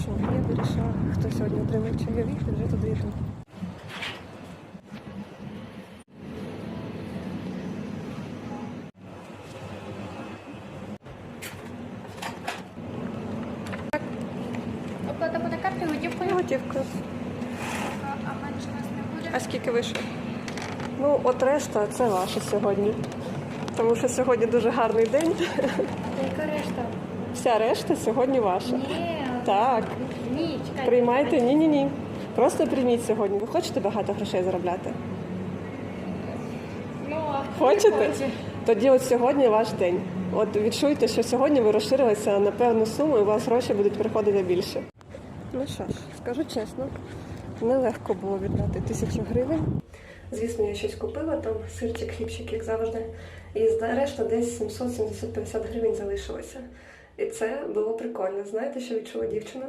що, я вирішила, хто сьогодні отримає чайові, вже туди йду. Оплата буде карти готівкою. Готівкою. А менше нас не буде. А скільки вийшло? Ну, от решта це ваше сьогодні. Тому що сьогодні дуже гарний день. Яка решта? Вся решта сьогодні ваша. Ні. Так. Ні, чекайте. Приймайте, ні, ні, ні. Просто прийміть сьогодні. Ви хочете багато грошей заробляти? Ну, а Хочете? хоче? Тоді от сьогодні ваш день. От відчуйте, що сьогодні ви розширилися на певну суму і у вас гроші будуть приходити більше. Ну що ж, скажу чесно, нелегко було віддати тисячу гривень. Звісно, я щось купила, там сирчик, хлібчик, як завжди. І решта десь 700-750 гривень залишилося. І це було прикольно. Знаєте, що відчула дівчина?